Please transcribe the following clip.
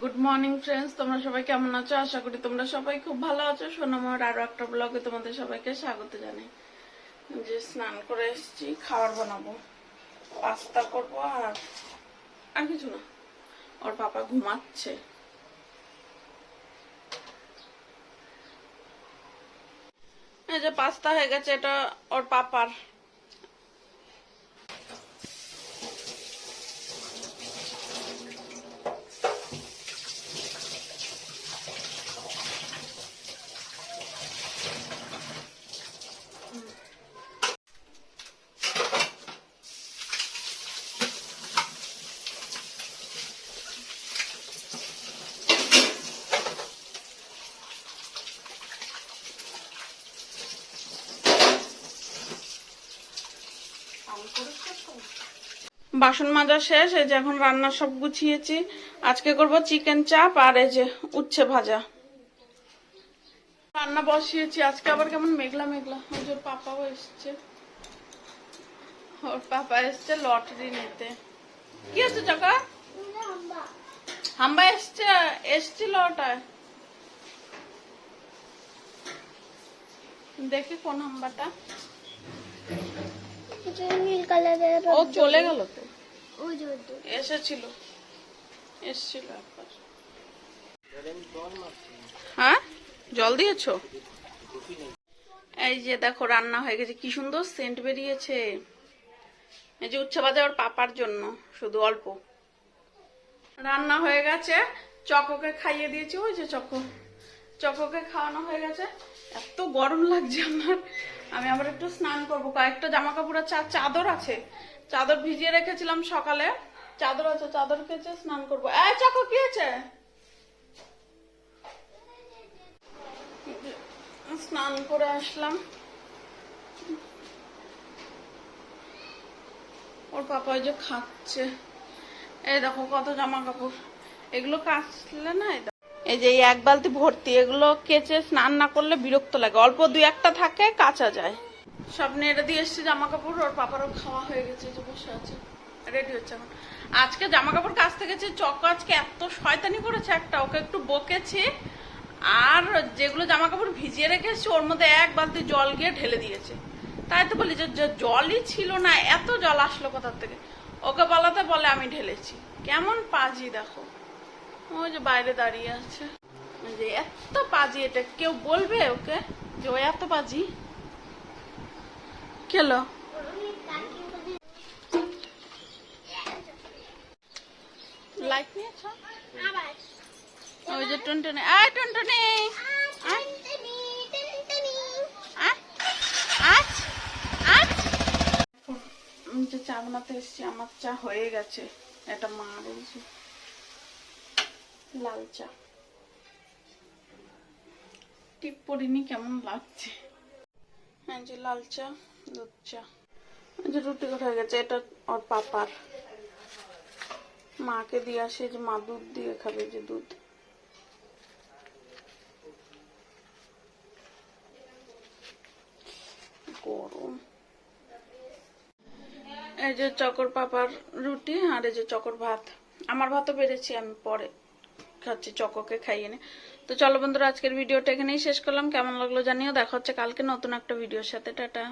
Good morning friends তোমরা সবাই কেমন আছো? আশা করি তোমরা সবাই খুব ভালো আছো। সোনামার আরও একটা ব্লগে তোমাদের সবাইকে স্বাগত জানাই। যে স্নান করে এসেছি, খাবার বানাবো। পাস্তা করব আর আর কিছু না। ওর পাপা ঘুমাচ্ছে। এই যে পাস্তা হয়ে গেছে, এটা ওর পাপার। বাসন মাজা শেষ, এই যে এখন রান্না সব গুছিয়েছি। আজকে করব চিকেন চাপ আর এই যে উচ্ছে ভাজা। রান্না বসিয়েছি। আজকে আবার কেমন মেঘলা মেঘলা। ওর পাপাও এসছে। ওর পাপা এসছে লটারি নিতে। কি আছে চাকা? হাম্বা এসছে এসছিল ওটায় দেখি কোন হাম্বাটা। নীল কালারের ও চলে গেল তো? ওই যে এসেছিল। এসেছিল একবার। হ্যাঁ? জল দিয়েছ? এই যে দেখো রান্না হয়ে গেছে। কি সুন্দর সেন্ট বেরিয়েছে। এই যে উচ্ছে ভাজা ওর পাপার জন্য শুধু অল্প। রান্না হয়ে গেছে। চকোকে খাইয়ে দিয়েছি। ওই যে চকো। চকোকে খাওয়ানো হয়ে গেছে। এত গরম লাগছে আমার। আমি আবার একটু স্নান করব। কয়েকটা জামা কাপড়ের চা চাদর আছে। চাদর ভিজিয়ে রেখেছিলাম সকালে। চাদর আছে, চাদর কেচে স্নান করব। এই চকো, কি আছে স্নান করে আসলাম। ওর পাপা যে খাচ্ছে। এই দেখো কত জামা কাপড় এগুলো কাচলে না এই যে এক বালতি ভর্তি, এগুলো কেচে স্নান না করলে বিরক্ত লাগে। অল্প দুই একটা থাকে, কাচা যায়। সব নেড়ে দিয়ে এসছি জামা কাপড় ওর পাপারও খাওয়া হয়ে গেছে যে বসে আছে। রেডি হচ্ছে এখন। আজকে জামা কাপড় কাচতে গেছে চক আজকে এত শয়তানি করেছে একটা, ওকে একটু বকেছি, আর যেগুলো জামা কাপড় ভিজিয়ে রেখেছি, ওর মধ্যে এক বালতি জল গিয়ে ঢেলে দিয়েছে। তাই তো বলি যে জলই ছিল না, এত জল আসলো কোথার থেকে? ওকে বলাতে বলে আমি ঢেলেছি। কেমন পাজি দেখো। ওই যে বাইরে দাঁড়িয়ে আছে। যে এত পাজি এটা কেউ বলবে ওকে? যে ও এত পাজি কেলো নিয়েছ? ওই যে টুনটুনি। আয় টুনটুনি! চা বানাতে এসেছি, আমার চা হয়ে গেছে। এটা মা দিয়েছে লাল চা টিপ পরিনি কেমন লাগছে? হ্যাঁ যে লাল চা দুধ চা যে রুটি হয়ে গেছে? এটা ওর পাপার। মাকে দিয়ে আসে যে মা দুধ দিয়ে খাবে যে দুধ। গরম। এই যে চকর পাপার রুটি আর এই যে চকর ভাত। আমার ভাতও বেড়েছি আমি পরে। খাচ্ছি চকোকে খাইয়ে নে। তো চলো বন্ধুরা, আজকের ভিডিওটা এখানেই শেষ করলাম। কেমন লাগল জানিও। দেখা হচ্ছে কালকে নতুন একটা ভিডিওর সাথে। টাটা।